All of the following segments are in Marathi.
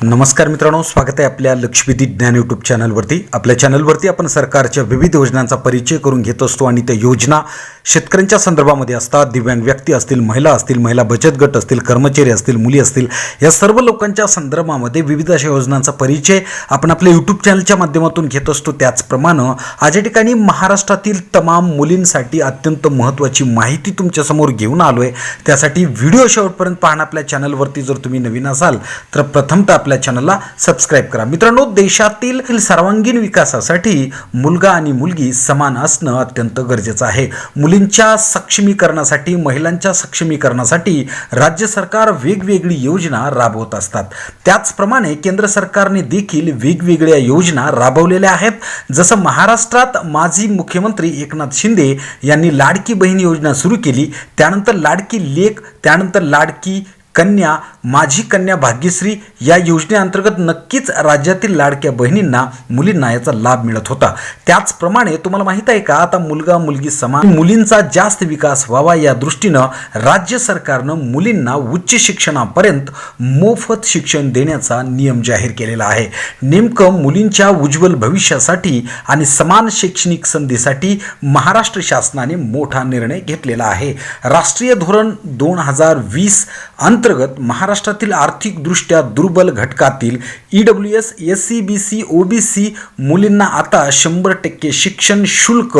नमस्कार मित्रांनो स्वागत आहे आपल्या लक्ष्मीदी ज्ञान यूट्यूब चॅनलवरती. आपल्या चॅनलवरती आपण सरकारच्या विविध योजनांचा परिचय करून घेत असतो आणि त्या योजना शेतकऱ्यांच्या संदर्भामध्ये असतात. दिव्यांग व्यक्ती असतील महिला असतील महिला बचत गट असतील कर्मचारी असतील मुली असतील या सर्व लोकांच्या संदर्भामध्ये विविध अशा योजनांचा परिचय आपण आपल्या यूट्यूब चॅनलच्या माध्यमातून घेत असतो. त्याचप्रमाणे आज या ठिकाणी महाराष्ट्रातील तमाम मुलींसाठी अत्यंत महत्त्वाची माहिती तुमच्यासमोर घेऊन आलो आहे त्यासाठी व्हिडिओ शेवटपर्यंत पाहणं आपल्या चॅनलवरती जर तुम्ही नवीन असाल तर प्रथमतः आपल्या चॅनलला सबस्क्राईब करा. मित्रांनो देशातील सर्वांगीण विकासासाठी मुलगा आणि मुलगी समान असणं अत्यंत गरजेचं आहे. मुलींच्या सक्षमीकरणासाठी महिलांच्या सक्षमीकरणासाठी राज्य सरकार वेगवेगळी योजना राबवत असतात. त्याचप्रमाणे केंद्र सरकारने देखील वेगवेगळ्या योजना राबवलेल्या आहेत. जसं महाराष्ट्रात माजी मुख्यमंत्री एकनाथ शिंदे यांनी लाडकी बहीण योजना सुरू केली. त्यानंतर लाडकी लेख त्यानंतर लाडकी कन्या माझी कन्या भाग्यश्री या योजनेअंतर्गत नक्कीच राज्यातील लाडक्या बहिणींना मुलींना याचा लाभ मिळत होता. त्याचप्रमाणे तुम्हाला माहीत आहे का आता मुलगा मुलगी समान मुलींचा जास्त विकास व्हावा या दृष्टीनं राज्य सरकारनं मुलींना उच्च शिक्षणापर्यंत मोफत शिक्षण देण्याचा नियम जाहीर केलेला आहे. नेमकं मुलींच्या उज्ज्वल भविष्यासाठी आणि समान शैक्षणिक संधीसाठी महाराष्ट्र शासनाने मोठा निर्णय घेतलेला आहे. राष्ट्रीय धोरण दोन हजार वीस अंतर्गत महाराष्ट्रातील आर्थिकदृष्ट्या दुर्बल घटकातील E W S S C B C O B C मुलींना आता शंभर टक्के शिक्षण शुल्क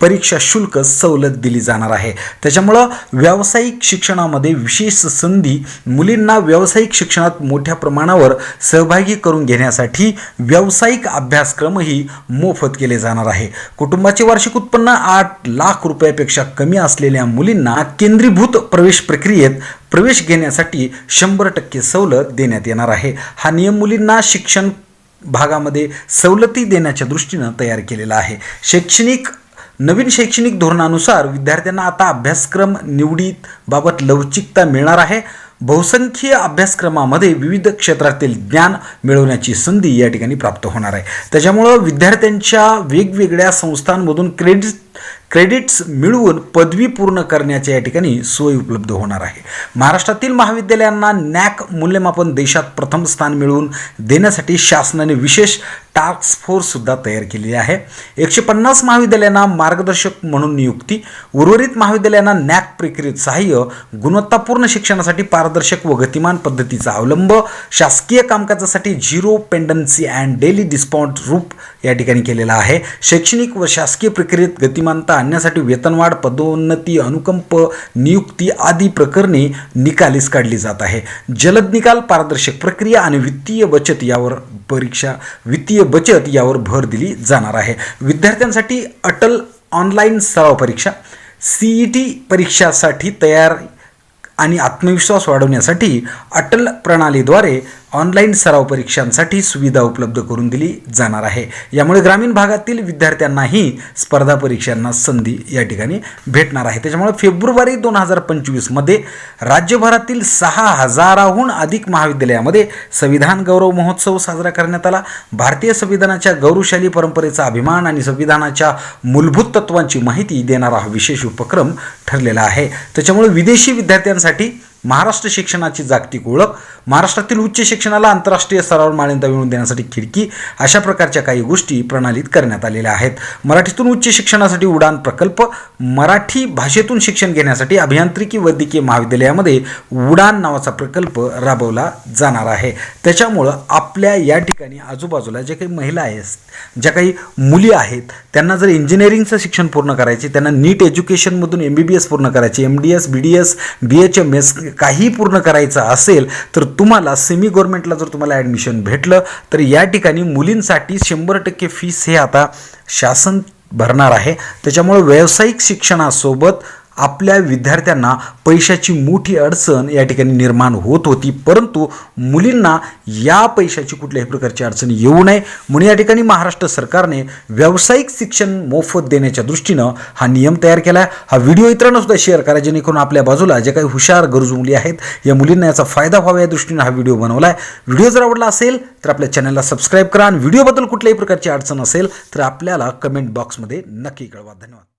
परीक्षा शुल्क सवलत दिली जाणार आहे. त्याच्यामुळं व्यावसायिक शिक्षणामध्ये विशेष संधी मुलींना व्यावसायिक शिक्षणात मोठ्या प्रमाणावर सहभागी करून घेण्यासाठी व्यावसायिक अभ्यासक्रमही मोफत केले जाणार आहे. कुटुंबाचे वार्षिक उत्पन्न आठ लाख रुपयापेक्षा कमी असलेल्या मुलींना केंद्रीभूत प्रवेश प्रक्रियेत प्रवेश घेण्यासाठी शंभर टक्के सवलत देण्यात येणार आहे. हा नियम मुलींना शिक्षण भागामध्ये सवलती देण्याच्या दृष्टीनं तयार केलेला आहे. शैक्षणिक नवीन शैक्षणिक धोरणानुसार विद्यार्थ्यांना आता अभ्यासक्रम निवडीत बाबत लवचिकता मिळणार आहे. बहुसंख्य अभ्यासक्रमामध्ये विविध क्षेत्रातील ज्ञान मिळवण्याची संधी या ठिकाणी प्राप्त होणार आहे. त्याच्यामुळं विद्यार्थ्यांच्या वेगवेगळ्या संस्थांमधून क्रेडिट क्रेडिट्स मिळवून पदवी पूर्ण करण्याच्या या ठिकाणी सोय उपलब्ध होणार आहे. महाराष्ट्रातील महाविद्यालयांना नॅक मूल्यमापन देशात प्रथम स्थान मिळवून देण्यासाठी शासनाने विशेष टास्क फोर्ससुद्धा तयार केलेली आहे. एकशे पन्नास महाविद्यालयांना मार्गदर्शक म्हणून नियुक्ती उर्वरित महाविद्यालयांना नॅक प्रक्रियेत सहाय्य गुणवत्तापूर्ण शिक्षणासाठी पारदर्शक व गतिमान पद्धतीचा अवलंब शासकीय कामकाजासाठी zero pendency and daily discount रूप या ठिकाणी केलेला आहे. शैक्षणिक व शासकीय प्रक्रियेत गतिमानता आणण्यासाठी वेतनवाढ पदोन्नती अनुकंप नियुक्ती आदी प्रकरणे निकालीस काढली जात आहे. जलद निकाल पारदर्शक प्रक्रिया आणि वित्तीय बचत यावर परीक्षा वित्तीय बचत यावर भर दिली जाणार आहे. विद्यार्थ्यांसाठी अटल ऑनलाईन सराव परीक्षा सीई टी परीक्षासाठी तयार आणि आत्मविश्वास वाढवण्यासाठी अटल प्रणालीद्वारे ऑनलाईन सराव परीक्षांसाठी सुविधा उपलब्ध करून दिली जाणार आहे. यामुळे ग्रामीण भागातील विद्यार्थ्यांनाही स्पर्धा परीक्षांना संधी या ठिकाणी भेटणार आहे. त्याच्यामुळे फेब्रुवारी दोन हजार पंचवीसमध्ये राज्यभरातील सहा हजाराहून अधिक महाविद्यालयामध्ये संविधान गौरव महोत्सव साजरा करण्यात आला. भारतीय संविधानाच्या गौरवशाली परंपरेचा अभिमान आणि संविधानाच्या मूलभूत तत्वांची माहिती देणारा हा विशेष उपक्रम ठरलेला आहे. त्याच्यामुळे विदेशी विद्यार्थ्यांसाठी महाराष्ट्र शिक्षणाची जागतिक ओळख महाराष्ट्रातील उच्च शिक्षणाला आंतरराष्ट्रीय स्तरावर मान्यता मिळवून देण्यासाठी खिडकी अशा प्रकारच्या काही गोष्टी प्रणालीत करण्यात आलेल्या आहेत. मराठीतून उच्च शिक्षणासाठी उडान प्रकल्प मराठी भाषेतून शिक्षण घेण्यासाठी अभियांत्रिकी वैद्यकीय महाविद्यालयामध्ये उडान नावाचा प्रकल्प राबवला जाणार आहे. त्याच्यामुळं आपल्या या ठिकाणी आजूबाजूला ज्या काही महिला आहेत ज्या काही मुली आहेत त्यांना जर इंजिनिअरिंगचं शिक्षण पूर्ण करायचे त्यांना नीट एज्युकेशनमधून एम बी बी एस पूर्ण करायचे M D S B D S B H M S काही पूर्ण करायचं असेल तर तुम्हाला सेमी गव्हर्नमेंटला जर तुम्हाला ॲडमिशन भेटलं तर या ठिकाणी मुलींसाठी शंभर टक्के फीस हे आता शासन भरणार आहे. त्याच्यामुळे व्यावसायिक शिक्षणासोबत आपल्या विद्यार्थ्यांना पैशाची मोठी अडचण या ठिकाणी निर्माण होत होती. परंतु मुलींना या पैशाची कुठल्याही प्रकारची अडचण येऊ नये. म्हणून या ठिकाणी महाराष्ट्र सरकारने व्यावसायिक शिक्षण मोफत देण्याच्या दृष्टीनं हा नियम तयार केला आहे हा व्हिडिओ इतरांना सुद्धा शेअर करा जेणेकरून आपल्या बाजूला जे काही हुशार गरजू मुली आहेत या मुलींना याचा फायदा व्हावा. या दृष्टीनं हा व्हिडिओ बनवला आहे व्हिडिओ जर आवडला असेल तर आपल्या चॅनलला सबस्क्राईब करा. आणि व्हिडिओबद्दल कुठल्याही प्रकारची अडचण असेल तर आपल्याला कमेंट बॉक्समध्ये नक्की कळवा. धन्यवाद.